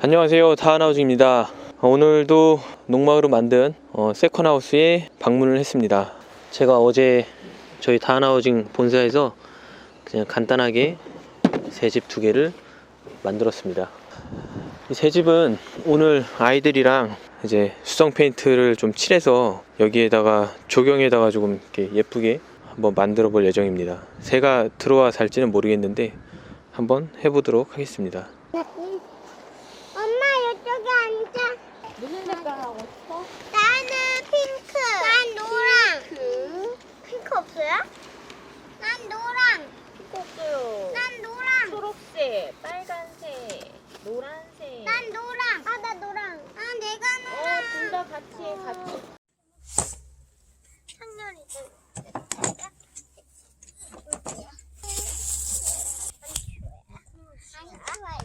안녕하세요. 다하나우즈입니다. 오늘도 농막으로 만든 어, 세컨하우스에 방문을 했습니다. 제가 어제 저희 다하나우징 본사에서 그냥 간단하게 새집 두 개를 만들었습니다. 이 새 집은 오늘 아이들이랑 이제 수성 페인트를 좀 칠해서 여기에다가 조경에다가 조금 이렇게 예쁘게 한번 만들어 볼 예정입니다. 새가 들어와 살지는 모르겠는데 한번 해보도록 하겠습니다 엄마 이쪽에 앉아. 무슨 색깔 하고 싶어? 나는 핑크. 난 노랑. 핑크. 핑크 없어요? 난 노랑. 핑크 없어요. 난 노랑. 초록색, 빨간색, 노란색. 난 노랑. 아, 나 노랑. 아, 내가 어, 노랑. 같이. 창렬이 좀.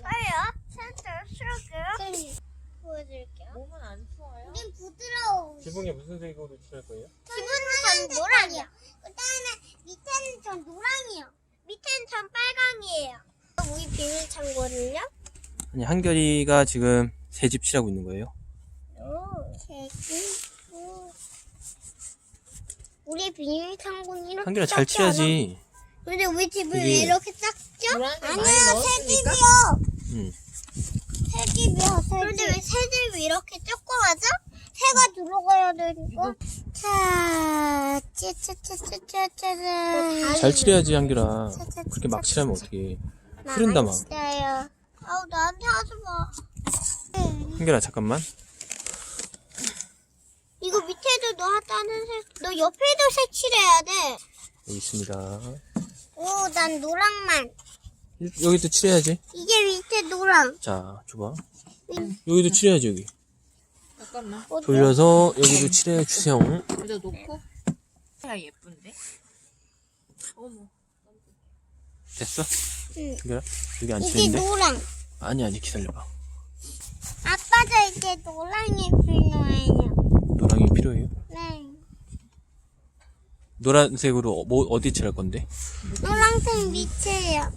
빨리요. 살짝 실을게요. 보여드릴게요. 몸은 안 추워요? 우린 부드러워. 지붕에 무슨 색으로 칠할 거예요? 기분은 전 노랑이요. 그다음에 밑에는 전 노랑이요. 밑에는 전 빨강이에요. 우리 비밀 창고를요? 아니 한결이가 지금 새 집 칠하고 있는 거예요. 세고 우리 비밀 창고는 이렇게 한결아 잘 작지 않아? 칠하지. 근데 우리 집을 왜 이렇게 작죠? 노란색 많이 아니야, 새 넣었으니까. 집이요. 응. 새 집이요, 새 근데 왜 새 집이 이렇게 조그마죠? 새가 들어가야 되니까. 자, 찌찌찌찌찌찌. 잘 칠해야지 한결아. 그렇게 막 칠하면 어떻게? 흐른다 막. 진짜요. 아우 나한테 하지 마. 한결아 잠깐만. 이거 밑에도 너 하다는 색, 너 옆에도 색칠해야 돼. 여기 있습니다. 오, 난 노랑만. 여기도 칠해야지. 이게 밑에 노랑. 자, 줘봐. 여기도 칠해야지 여기. 잠깐만. 돌려서 여기도 칠해 주세요. 여기다 놓고. 야, 예쁜데? 어머. 됐어? 응. 한결아 여기 안 이게 칠했는데? 노랑. 아니 아니 기다려봐. 아빠도 이제 노랑이 필요해요. 필요해요. 네. 노란색으로 어- 뭐 어디 칠할 건데? 노랑색 밑에요.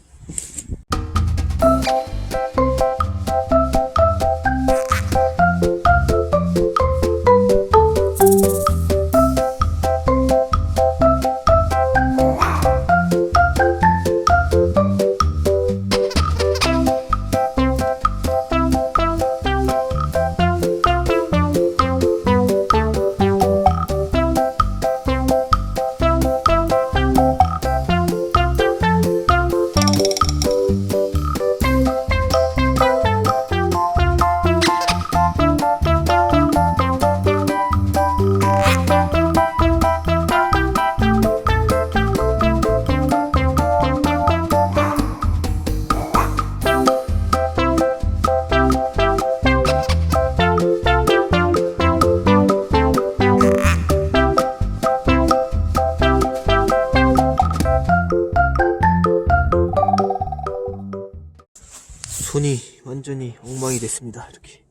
됐습니다. 이렇게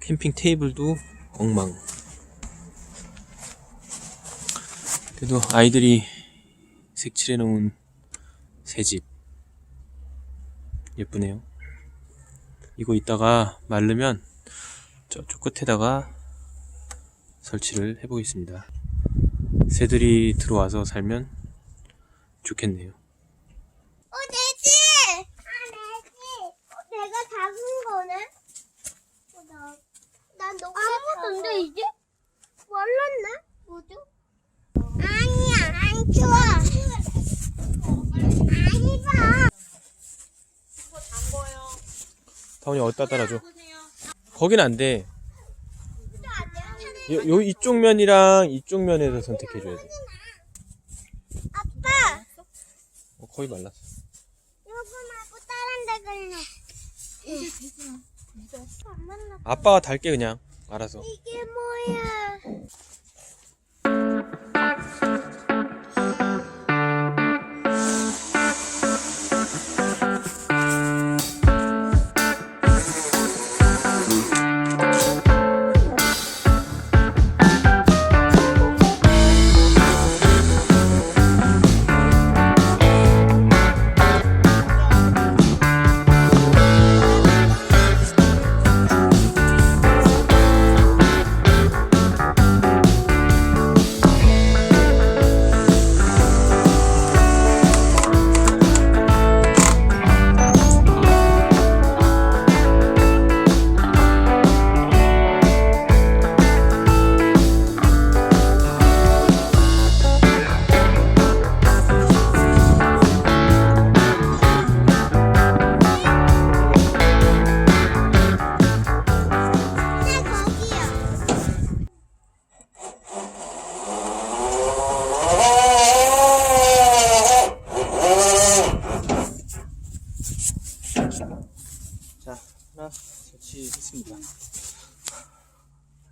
캠핑 테이블도 엉망. 그래도 아이들이 색칠해 놓은 새집 예쁘네요. 이거 이따가 마르면 저쪽 끝에다가 설치를 해보겠습니다. 새들이 들어와서 살면 좋겠네요. 어, 내지! 아, 내지! 어, 내가 작은 거네? 어, 나, 난 너무 아무것도 데 이제? 말랐네? 뭐죠? 아니야, 안 추워. 아니, 봐. 이거 단 거요. 다운이 어디다 따라줘? 거긴 안 돼. 요, 요 이쪽 면이랑 이쪽 면에서 선택해줘야 돼. 아빠! 어, 거의 말랐어. 이거 말고 다른 데 갈래. 안 만나. 아빠가 달게 그냥. 알아서. 이게 뭐야?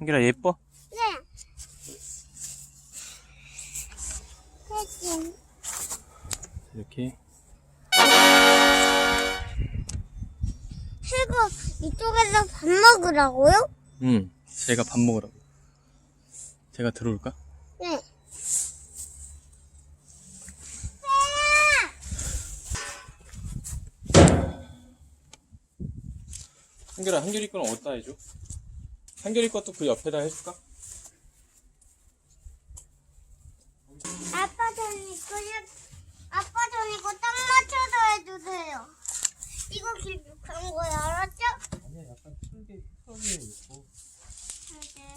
한결아 예뻐? 네. 패진. 이렇게 그리고 이쪽에서 밥 먹으라고요? 응 제가 밥 먹으라고 제가 들어올까? 네. 한결아 한결이 거는 어디다 해줘? 한결이 것도 그 옆에다 해줄까? 아빠 전 이거 해- 아빠 전 이거 딱 맞춰서 해주세요. 이거 길쭉한 거야 알았죠? 아니야 약간 틀게 흑석에 있고 네.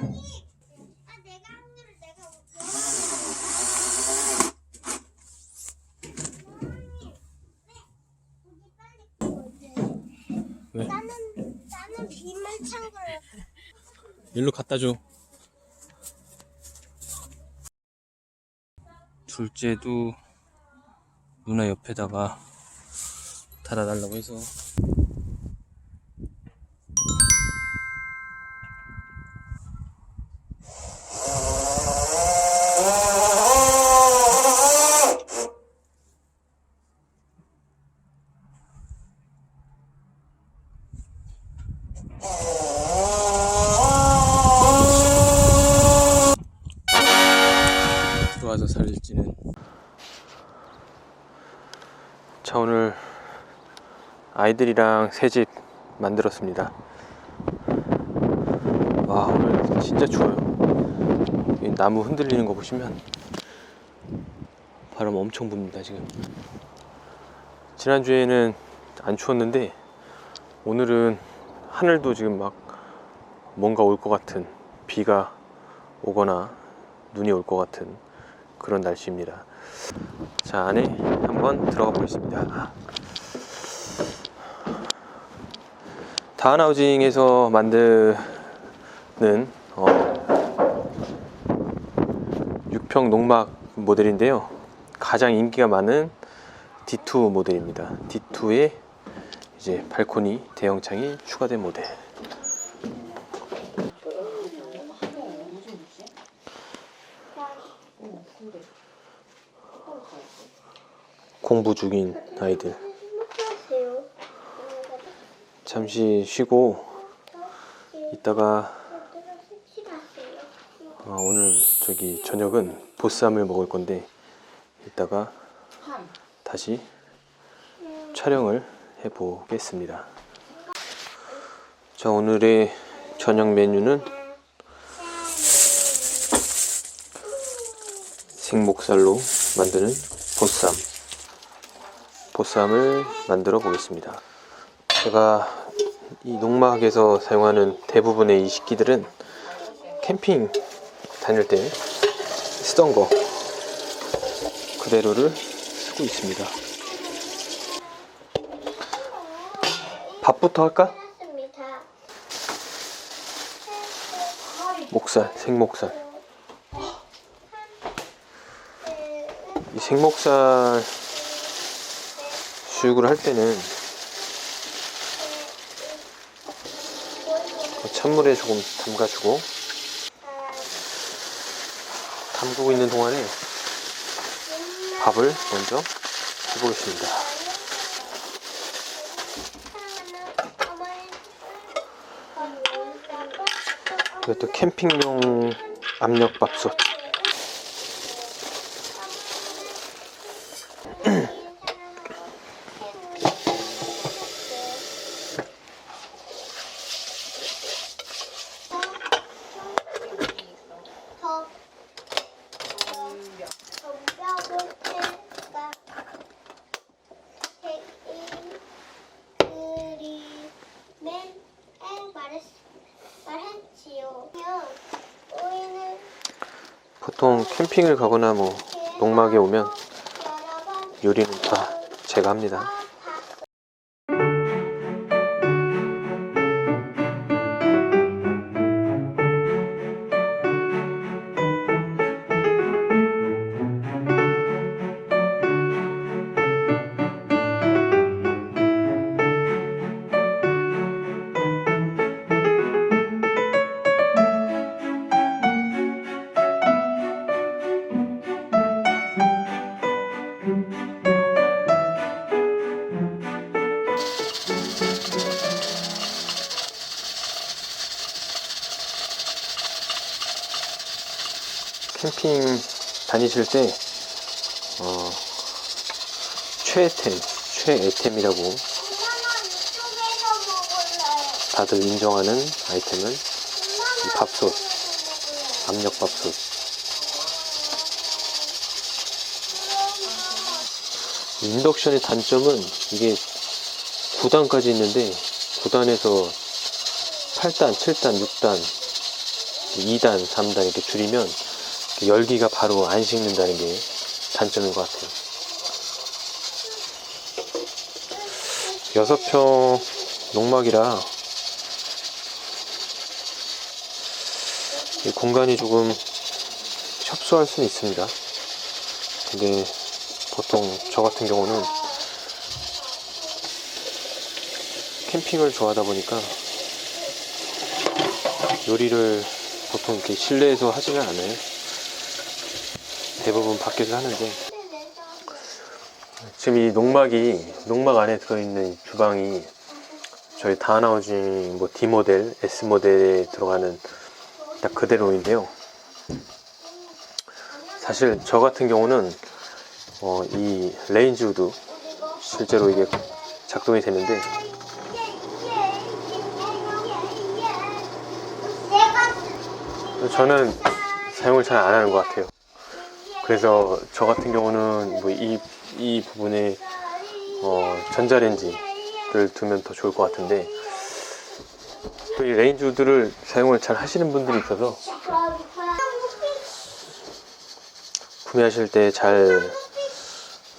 여기 아 내가 한 개를 내가 왜? 나는 나는 비만 찬 거야. 일로 갖다 줘. 둘째도 누나 옆에다가 달아달라고 해서 아이들이랑 새 집 만들었습니다 와 오늘 진짜 추워요 이 나무 흔들리는 거 보시면 바람 엄청 붑니다 지금 지난주에는 안 추웠는데 오늘은 하늘도 지금 막 뭔가 올 것 같은 비가 오거나 눈이 올 것 같은 그런 날씨입니다. 자, 안에 한번 들어가 보겠습니다. 다한하우징에서 만드는 어, 6평 농막 모델인데요. 가장 인기가 많은 D2 모델입니다. D2에 이제 발코니 대형창이 추가된 모델. 공부 중인 아이들. 잠시 쉬고 이따가. 어, 오늘 저기 저녁은 보쌈을 먹을 건데 이따가 다시 촬영을 해보겠습니다. 자 오늘의 저녁 메뉴는 생목살로 만드는 보쌈 보쌈을 만들어 보겠습니다. 제가 이 농막에서 사용하는 대부분의 이 식기들은 캠핑 다닐 때 쓰던 거 그대로를 쓰고 있습니다. 밥부터 할까? 목살, 생목살. 이 생목살 수육을 할 때는 찬물에 조금 담가주고 담그고 있는 동안에 밥을 먼저 해보겠습니다. 이것도 캠핑용 압력밥솥. 더 정벽을 테니까 그리맨 말했 말했지요. 우리는 보통 캠핑을 가거나 뭐 농막에 오면 요리는 다 제가 합니다. 캠핑 다니실 때 어, 최애템, 최애템이라고. 다들 인정하는 아이템은 이 밥솥, 압력밥솥. 인덕션의 단점은 이게 9단까지 있는데 9단에서 8단, 7단, 6단, 2단, 3단 이렇게 줄이면 열기가 바로 안 식는다는 게 단점인 것 같아요. 6평 농막이라 이 공간이 조금 협소할 수는 있습니다. 근데 보통 저 같은 경우는 캠핑을 좋아하다 보니까 요리를 보통 이렇게 실내에서 하지는 않아요. 대부분 밖에서 하는데 지금 이 농막이 농막 안에 들어있는 이 주방이 저희 다나우징 뭐 D 모델, S 모델에 들어가는 딱 그대로인데요. 사실 저 같은 경우는 어, 이 레인지 우드 실제로 이게 작동이 되는데 저는 사용을 잘 안 하는 것 같아요. 그래서 저 같은 경우는 뭐 이 이 부분에 어, 전자레인지를 두면 더 좋을 것 같은데 또 이 레인지 우드를 사용을 잘 하시는 분들이 있어서 구매하실 때 잘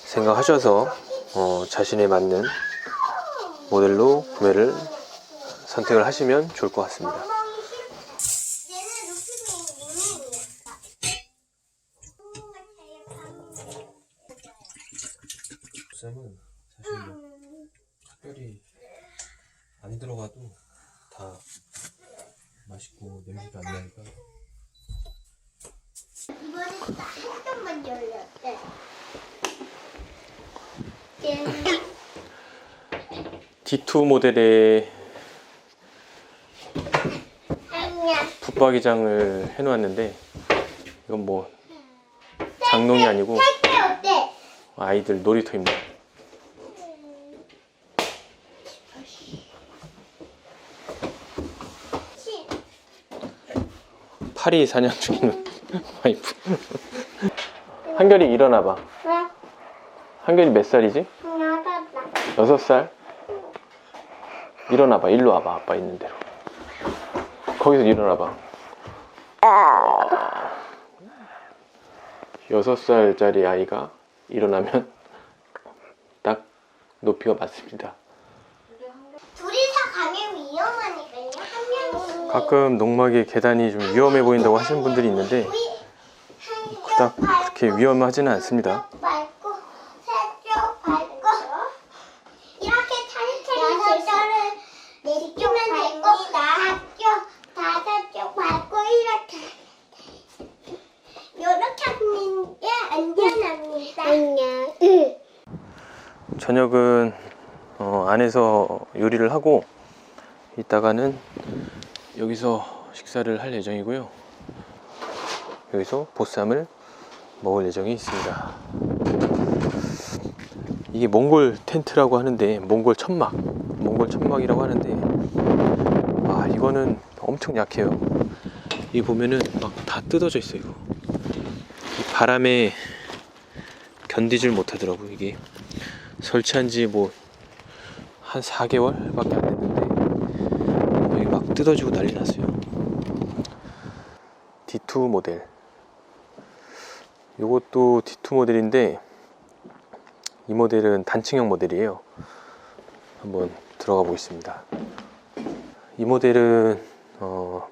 생각하셔서 어, 자신에 맞는 모델로 구매를 선택을 하시면 좋을 것 같습니다. 쌈은 사실 특별히 안 들어가도 다 맛있고 냄새가 안 나니까 이번에 한 점만 열렸대. 얘는 D2 모델의 아니야. 붙박이장을 해놓았는데 이건 뭐 장롱이 아니고 어때? 아이들 놀이터입니다. 치. 파리 사냥 중인 와이프. 한결이 일어나 봐. 왜? 한결이 몇 살이지? 나갔다. 여섯 살? 일어나 봐. 일로 와봐. 아빠 있는 대로. 거기서 일어나 봐. 여섯 살짜리 아이가 일어나면 딱 높이가 맞습니다. 둘이서 가면 위험하니까요. 한 명이. 가끔 농막에 계단이 좀 위험해 보인다고 하시는 분들이 있는데 그닥 그렇게 위험하지는 않습니다. 밟고 세쪽 밟고 이렇게 천천히 여섯을 내리면 되고 다쪽 다섯 쪽 밟고 이렇게 이렇게 하는 게 안전합니다. 안녕. 저녁은 어, 안에서 요리를 하고 이따가는 여기서 식사를 할 예정이고요. 여기서 보쌈을 먹을 예정이 있습니다. 이게 몽골 텐트라고 하는데 몽골 천막, 몽골 천막이라고 하는데 아 이거는 엄청 약해요. 이 보면은 막 다 뜯어져 있어요. 이거. 이 바람에 견디질 못하더라고 이게. 설치한 지뭐 한 4개월밖에 안 됐는데 여기 막 뜯어지고 난리 났어요. D2 모델. 요것도 D2 모델인데 이 모델은 단층형 모델이에요. 한번 들어가 보겠습니다. 이 모델은 어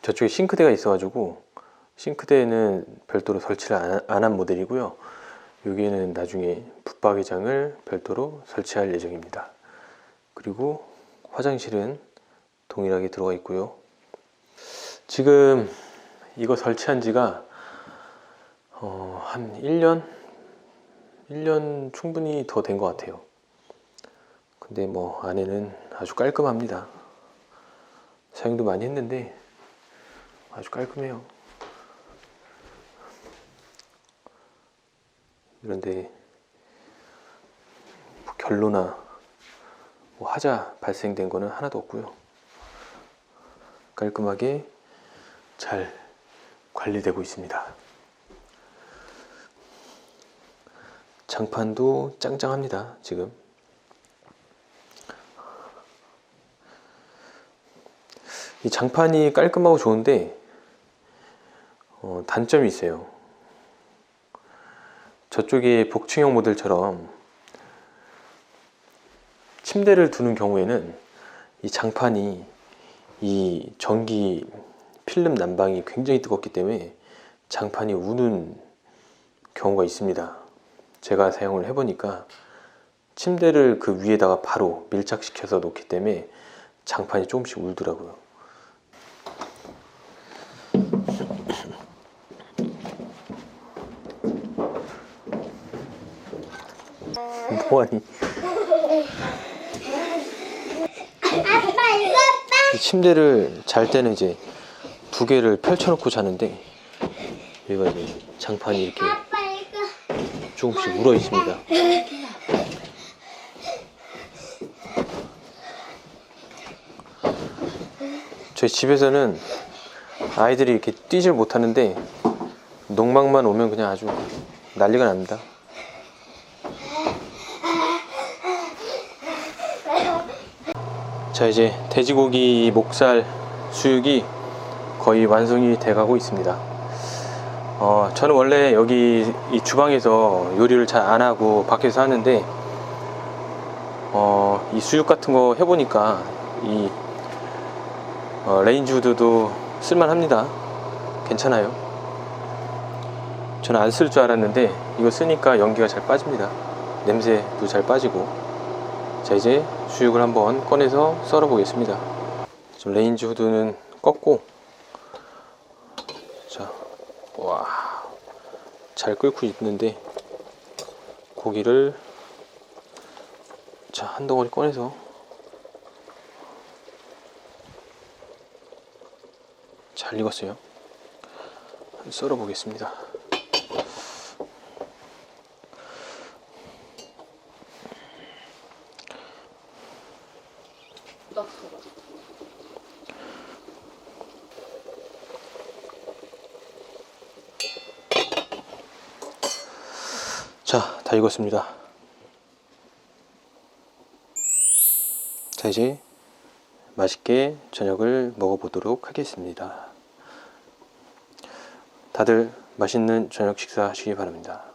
저쪽에 싱크대가 있어 가지고 싱크대에는 별도로 설치를 안 한 모델이고요. 여기에는 나중에 붙박이장을 별도로 설치할 예정입니다. 그리고 화장실은 동일하게 들어가 있고요. 지금 이거 설치한 지가 어, 한 1년? 1년 충분히 더 된 것 같아요. 근데 뭐 안에는 아주 깔끔합니다. 사용도 많이 했는데 아주 깔끔해요. 그런데 뭐 결로나 뭐 하자 발생된 거는 하나도 없고요. 깔끔하게 잘 관리되고 있습니다. 장판도 짱짱합니다. 지금 이 장판이 깔끔하고 좋은데 어, 단점이 있어요. 저쪽에 복층형 모델처럼 침대를 두는 경우에는 이 장판이 이 전기 필름 난방이 굉장히 뜨겁기 때문에 장판이 우는 경우가 있습니다. 제가 사용을 해보니까 침대를 그 위에다가 바로 밀착시켜서 놓기 때문에 장판이 조금씩 울더라고요. 뭐하니? 아빠 이거 빠. 이 침대를 잘 때는 이제 두 개를 펼쳐놓고 자는데 여기가 이제 장판이 이렇게. 조금씩 울어 있습니다. 저희 집에서는 아이들이 이렇게 뛰질 못하는데 농막만 오면 그냥 아주 난리가 납니다. 자 이제 돼지고기 목살 수육이 거의 완성이 돼 가고 있습니다. 어, 저는 원래 여기 이 주방에서 요리를 잘 안 하고 밖에서 하는데 어, 이 수육 같은 거 해보니까 이 어, 레인지 후드도 쓸만합니다. 괜찮아요. 저는 안 쓸 줄 알았는데 이거 쓰니까 연기가 잘 빠집니다. 냄새도 잘 빠지고 자 이제 수육을 한번 꺼내서 썰어 보겠습니다. 레인지 후드는 껐고 자 와, 잘 끓고 있는데 고기를 자, 한 덩어리 꺼내서 잘 익었어요. 썰어 보겠습니다. 자, 다 익었습니다. 자, 이제 맛있게 저녁을 먹어보도록 하겠습니다. 다들 맛있는 저녁 식사 하시기 바랍니다.